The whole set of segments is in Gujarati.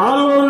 ஆளும்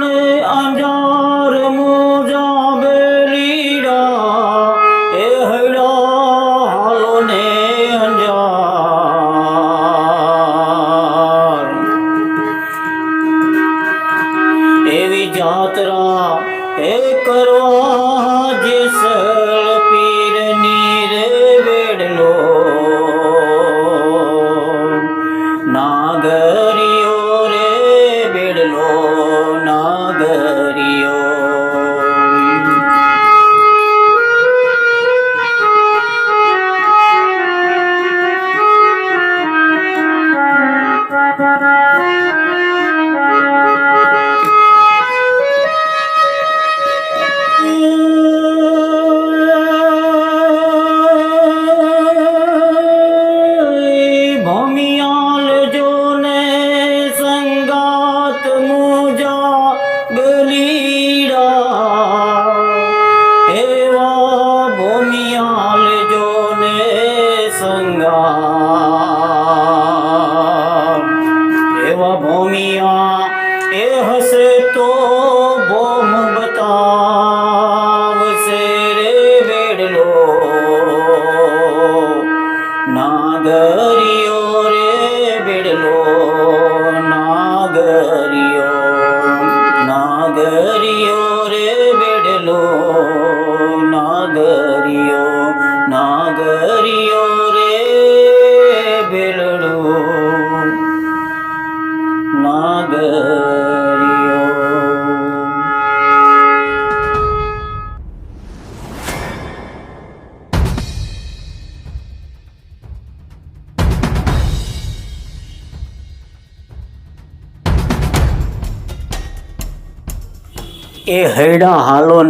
હૈડા હાલો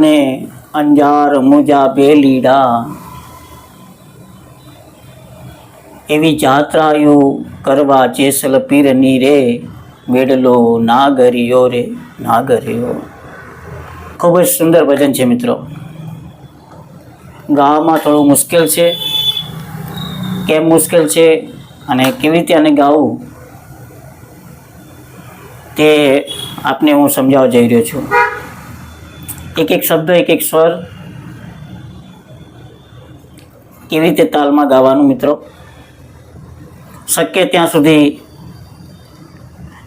અંજાર મુજા બેલીડા. એવી જાત્રાયું કરવા જેસલ પીરની રે, વેડલો નાગરિયો રે, નાગરિયો. ખૂબ જ સુંદર ભજન છે મિત્રો. ગાવામાં થોડું મુશ્કેલ છે. કેમ મુશ્કેલ છે અને કેવી રીતે આને ગાવું? તે આપને હું સમજાવવા જઈ રહ્યો છું. એક એક શબ્દ, એક એક સ્વર કેવી રીતે તાલમાં ગાવાનું મિત્રો? શક્ય ત્યાં સુધી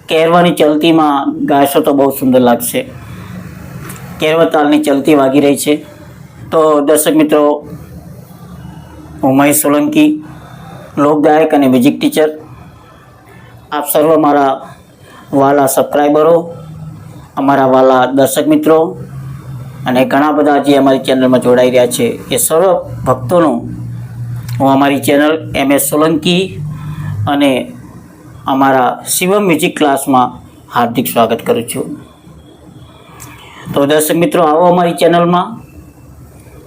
કેરવાની ચલતીમાં ગાશો તો બહુ સુંદર લાગશે. કેરવા તાલની ચલતી વાગી રહી છે. તો દર્શક મિત્રો, હું મહેશ સોલંકી લોક ગાયક અને મ્યુઝિક ટીચર. આપ સર્વ મારા વાલા સબસ્ક્રાઈબરો અમારા વાલા દર્શક મિત્રો અને ઘણા બધા જે અમારી ચેનલમાં જોડાઈ રહ્યા છે, એ સર્વ ભક્તોનું હું અમારી ચેનલ એમ એસ સોલંકી અને અમારા શિવમ મ્યુઝિક ક્લાસમાં હાર્દિક સ્વાગત કરું છું. તો દર્શક મિત્રો, આવો અમારી ચેનલમાં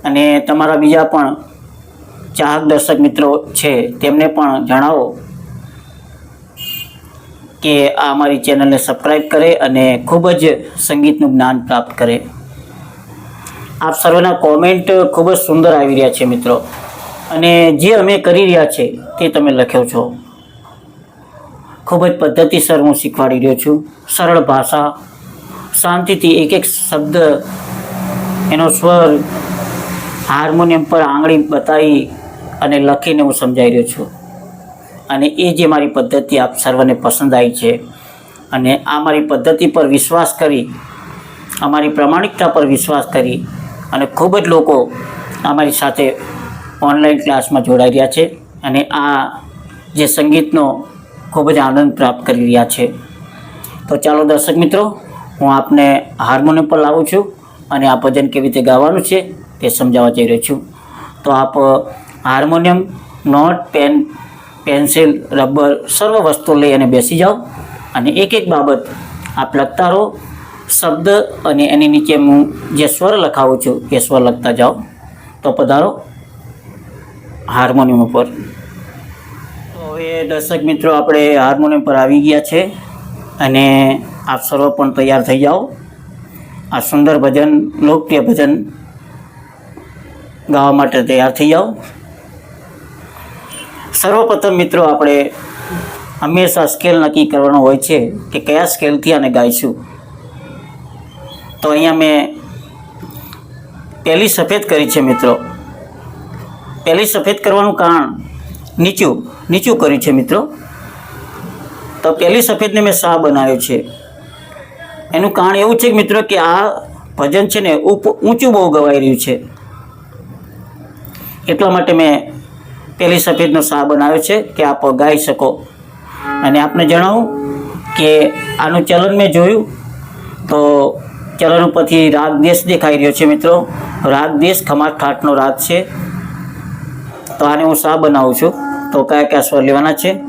અને તમારા બીજા પણ ચાહક દર્શક મિત્રો છે, તેમને પણ જણાવો કે આ અમારી ચેનલને સબસ્ક્રાઈબ કરે અને ખૂબ જ સંગીતનું જ્ઞાન પ્રાપ્ત કરે. આપ સર્વેના કોમેન્ટ ખૂબ જ સુંદર આવી રહ્યા છે મિત્રો. અને જે અમે કરી રહ્યા છે, તે તમે લખ્યો છો. ખૂબ જ પદ્ધતિસર હું શીખવાડી રહ્યો છું. સરળ ભાષા, શાંતિથી એક એક શબ્દ એનો સ્વર, હાર્મોનિયમ પર આંગળી બતાવી અને લખીને હું સમજાવી રહ્યો છું. અને એ જે મારી પદ્ધતિ આપ સર્વને પસંદ આવી છે અને આ મારી પદ્ધતિ પર વિશ્વાસ કરી, અમારી પ્રામાણિકતા પર વિશ્વાસ કરી અને ખૂબ જ લોકો અમારી સાથે ઓનલાઈન ક્લાસમાં જોડાઈ રહ્યા છે અને આ જે સંગીતનો ખૂબ જ આનંદ પ્રાપ્ત કરી રહ્યા છે. તો ચાલો દર્શક મિત્રો, હું આપને હાર્મોનિયમ પર લાવું છું અને આ ભજન કેવી રીતે ગાવાનું છે તે સમજાવવા જઈ રહ્યો છું. તો આપ harmonium, note, pen, pencil, rubber, સર્વ વસ્તુ લઈ અને બેસી જાઓ અને એક એક બાબત આપ લખતા રહો શબ્દ અને એની નીચે હું જે સ્વર લખાવું છું, એ સ્વર લખતા જાઓ. તો પધારો. હાર્મોનિયમ ઉપર. તો હવે દર્શક મિત્રો, આપણે હાર્મોનિયમ પર આવી ગયા છે અને આપ સર્વ પણ તૈયાર થઈ જાઓ. આ સુંદર ભજન, લોકપ્રિય ભજન ગાવા માટે તૈયાર થઈ જાઓ. સર્વપ્રથમ મિત્રો, આપણે હંમેશા સ્કેલ નક્કી કરવાનો હોય છે કે કયા સ્કેલથી આને ગાઈશું. તો અહીંયા મેં પહેલી સફેદ કરી છે મિત્રો. પહેલી સફેદ કરવાનું કારણ નીચું નીચું કર્યું છે મિત્રો. તો પહેલી સફેદને મેં શાહ બનાવ્યો છે. એનું કારણ એવું છે મિત્રો કે આ ભજન છે ને ઊંચું બહુ ગવાઈ રહ્યું છે. એટલા માટે મેં પહેલી સફેદનો શાહ બનાવ્યો છે કે આપ ગાઈ શકો. અને આપને જણાવું કે આનું ચલણ મેં જોયું. તો ચલન ઉપરથી રાગ દેશ દેખાઈ રહ્યો છે મિત્રો. રાગ દેશ ખમાર ઠાઠનો રાગ છે. તો આને હું સા બનાવું છું? તો કયા કયા સ્વર લેવાના છે?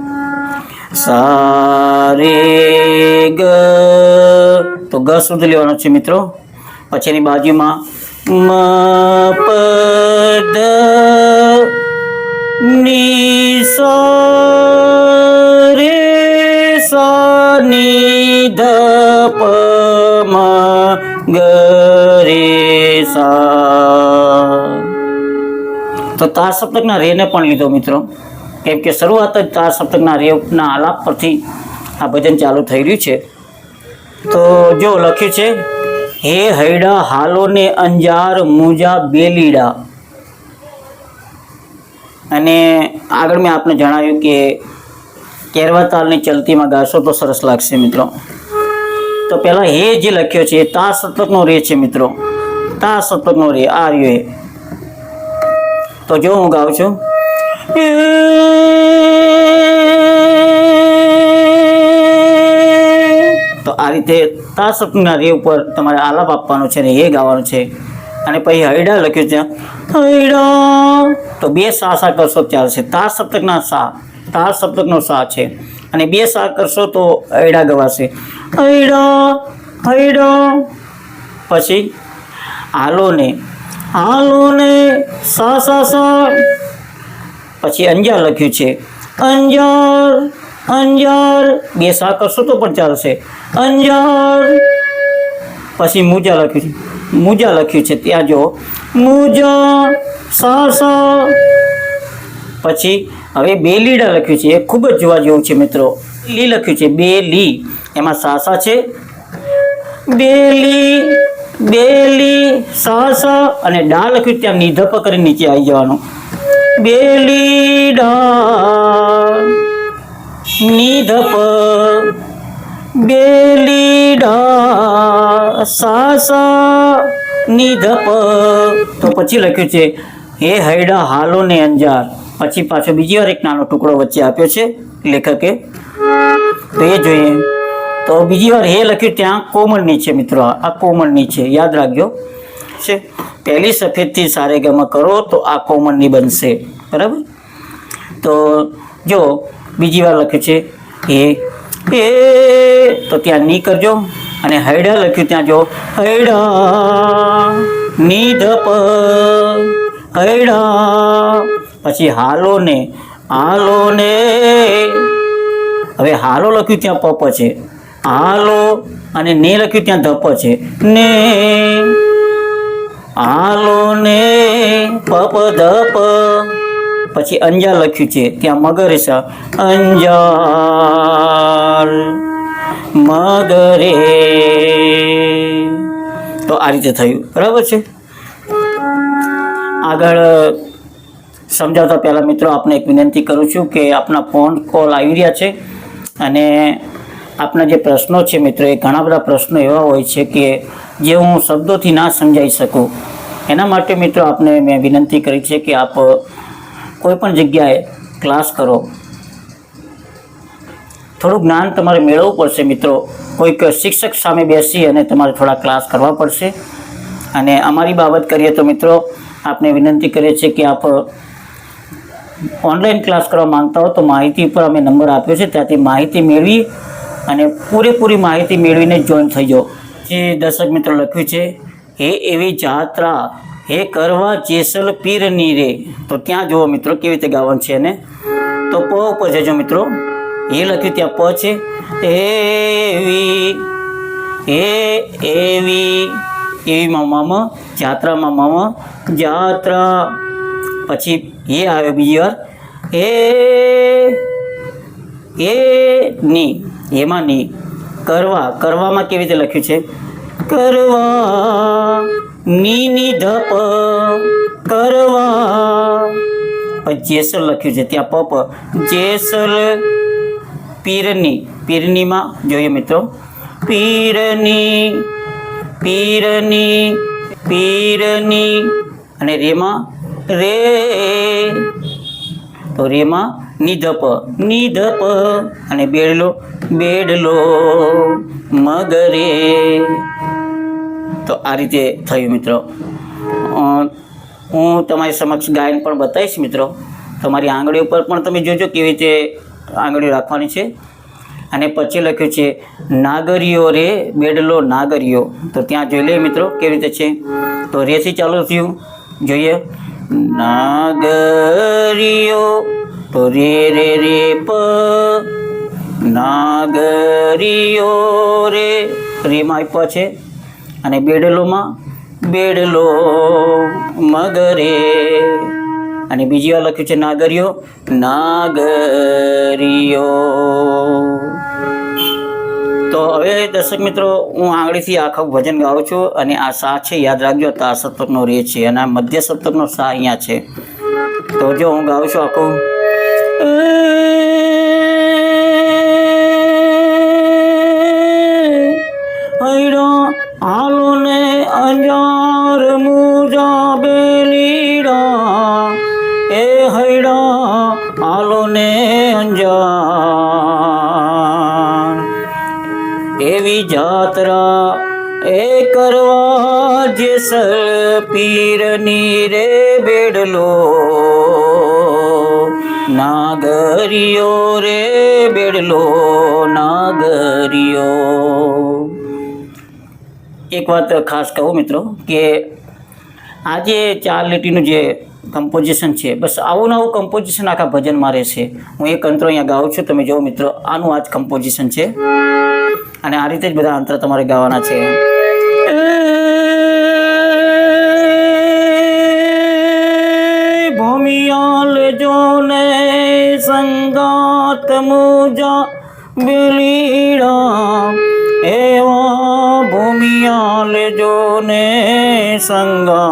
સા રે ગ. તો ગ સુધી લેવાનો છે મિત્રો. પછી એની બાજુમાં મ, પ ની રે સો ની ધ સા તો તાર સપ્તકના રેને પણ લીધો મિત્રો. કેમ કે શરૂઆત જ તાર સપ્તકના રેના આલાપ પરથી આ ભજન ચાલુ થઈ રહ્યું છે. તો જો લખ્યું છે, હે હૈડા હાલો ને અંજાર મુજા બેલીડા. અને આગળ મેં આપને જણાવ્યું કે કેરવા તાલની ચલતીમાં ગાશો તો સરસ લાગશે મિત્રો. તો પહેલાં હે જે લખ્યો છે, એ તા સતકનો રે છે મિત્રો. તા સતકનો રે, આ રહ્યો એ. તો જો હું ગાઉં છું. તો આ રીતે તા સપના રે ઉપર તમારે આલાપ આપવાનો છે ને એ ગાવાનું છે. અને પછી હૈડા લખ્યું છે. હૈડા તો બે સા સા કરશો ચાલશે તા સપ્તકના સા. તા સપ્તકનો સા છે. અને બે સા કરશો તો અડા ગવાશે. હૈડા હૈડા પછી આલોને ને. હાલો ને સા સા સા. પછી અંજાર લખ્યું છે. અંજાર અંજાર. બે સા કરશો તો પણ ચાલશે. અંજાર. પછી મુજા લખ્યું છે. મુજા લખ્યું છે, ત્યાં જો, મુજા સા સા પછી હવે બે લીડા લખ્યું છે, એ ખૂબ જ જોવા જેવું છે મિત્રો. લી લખ્યું છે, બે લી. એમાં સાસા છે? બે લી બે લી સાસા અને ડા લખ્યું ત્યાં નિધપ કરી નીચે આવી જવાનું. બે લીડા નિધપ. બેલીડા સાસા નિધપ. તો પછી લખ્યું છે, હે હૈડા હાલો ને અંજાર. પછી પાછો બીજી વાર એક નાનો ટુકડો વચ્ચે આપ્યો છે, લેખકે. તો એ જોઈએ. તો બીજી વાર હે લખ્યું ત્યાં કોમળની છે મિત્રો, આ કોમળની છે, યાદ રાખજો. છે, પહેલી સફેદથી સારે ગમાં કરો તો આ કોમળની બનશે. બરાબર? તો જો, બીજી વાર લખ્યું છે એ એ તો ત્યાં ની કરજો. અને હૈડા લખ્યું ત્યાં જો, હૈડા ની ધપ હૈડા. પછી હાલો ને હાલો ને. હવે હાલો લખ્યું ત્યાં પપ છે. હાલો અને ને લખ્યું ત્યાં ધપ છે. ને. હાલો ને પપ ધપ પછી અંજા લખ્યું છે, ત્યાં મગર છે અંજાર. મગરે તો આ રીતે થયું. બરાબર છે? આગળ સમજાવતા પહેલાં મિત્રો આપને એક વિનંતી કરું છું કે આપના ફોન કોલ આવી રહ્યા છે અને આપના જે પ્રશ્નો છે મિત્રો, એ ઘણા બધા પ્રશ્નો એવા હોય છે કે જે હું શબ્દોથી ના સમજાવી શકું. એના માટે મિત્રો આપને મેં વિનંતી કરી છે કે આપ કોઈ પણ જગ્યાએ ક્લાસ કરો. થોડું જ્ઞાન તમારે મેળવવું પડશે મિત્રો. કોઈક શિક્ષક સામે બેસી અને તમારે થોડા ક્લાસ કરવા પડશે. અને અમારી બાબત કરીએ તો મિત્રો, આપને વિનંતી કરીએ છીએ કે આપ ઓનલાઈન ક્લાસ કરવા માંગતા હો તો માહિતી ઉપર અમે નંબર આપ્યો છે. ત્યાંથી માહિતી મેળવી અને પૂરેપૂરી માહિતી મેળવીને જોઈન થઈ જાઓ. જે દર્શક મિત્રો લખ્યું છે, હે એવી જાત્રા, હે કરવા જેસલ પીરની રે તો ત્યાં જુઓ મિત્રો, કેવી રીતે ગાવાનું છે એને. તો પ ઉપર જજો મિત્રો. એ લખ્યું ત્યાં પ છે એવી, એ, એવી, એવીમાં મામ, જાત્રામાં મામ, જાત્રા. પછી એ આવ્યો બીજી વાર. એ એ, ની, એમાં ની. કરવા, કરવામાં કેવી રીતે લખ્યું છે? કરવા, ની ની, ધપ. કરવા. જેસલ લખ્યું છે, ત્યાં પપ જેસલ પીરની, પીરનીમાં જોઈએ મિત્રો. પીરની પીરની પીરની અને રેમાં રે. તો રેમાં નિધપ નિધપ અને બેડલો બેડલો મગરે. તો આ રીતે થયું મિત્રો. હું તમારી સમક્ષ ગાયન પણ બતાવીશ મિત્રો. તમારી આંગળી ઉપર પણ તમે જોજો કેવી રીતે આંગળીઓ રાખવાની છે. અને પછી લખ્યું છે, નાગરીઓ રે બેડલો નાગરીઓ. તો ત્યાં જોઈ લઈએ મિત્રો કેવી રીતે છે. તો રેસી ચાલુ થયું. જોઈએ. નાગરીઓ તો રે રે રે પ, નાગરીઓ રે. રેમાં આપ્યા છે. અને બેડલોમાં, બેડલો મગરે અને બીજી વાર લખ્યું છે, નાગરીઓ નાગરીઓ. તો હવે દર્શક મિત્રો, હું આંગળીથી આખું ભજન ગાઉં છું અને આ સા છે, યાદ રાખજો તો આ સપ્તકનો રે છે અને આ મધ્ય સપ્તકનો સા અહીંયા છે. તો જો હું ગાઉં છું આખું. જાત્રા એ કરવા જેસલ પીરની રે બેડલો. નાગરિયો રે બેડલો નાગરિયો એક વાત ખાસ કહું મિત્રો કે આજે ચાર લીટીનું જે કમ્પોઝિશન છે, બસ આવું નવું કમ્પોઝિશન આખા ભજનમાં રહેશે. હું એક અંતરો અહીંયા ગાઉં છું, તમે જુઓ મિત્રો, આનું આ જ કમ્પોઝિશન છે. અને આ રીતે જ બધા અંતર તમારે ગાવાના છે. ભૂમિયાલ જોને સંગાત મુજા બિલીડા. એવા ભૂમિયાલ જોને સંગા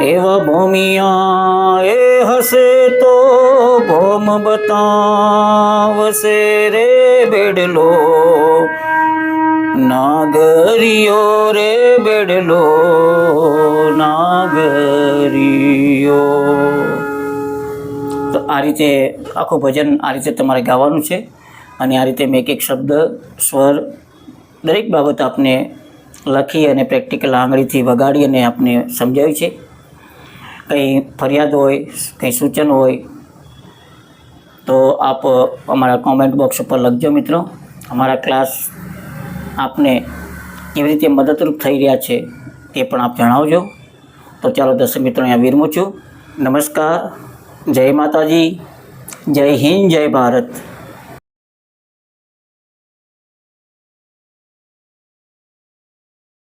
એવા ભૂમિયા એ હશે તો ભોમ બતાવશે રે બેડલો. નાગરિયો રે બેડલો નાગરિયો તો આ રીતે આખું ભજન આ રીતે તમારે ગાવાનું છે અને આ રીતે મેં એક એક શબ્દ, સ્વર, દરેક બાબત આપને લખી અને પ્રેક્ટિકલ આંગળીથી વગાડી અને આપને સમજાવી છે. કંઈ ફરિયાદ હોય, કંઈ સૂચન હોય, તો આપ અમારા કોમેન્ટ બોક્સ ઉપર લખજો મિત્રો. અમારા ક્લાસ આપને કેવી રીતે મદદરૂપ થઈ રહ્યા છે તે પણ આપ જણાવજો. તો ચાલો દર્શક મિત્રો, અહીંયા વિરમું છું. નમસ્કાર. જય માતાજી. જય હિન્દ, જય ભારત.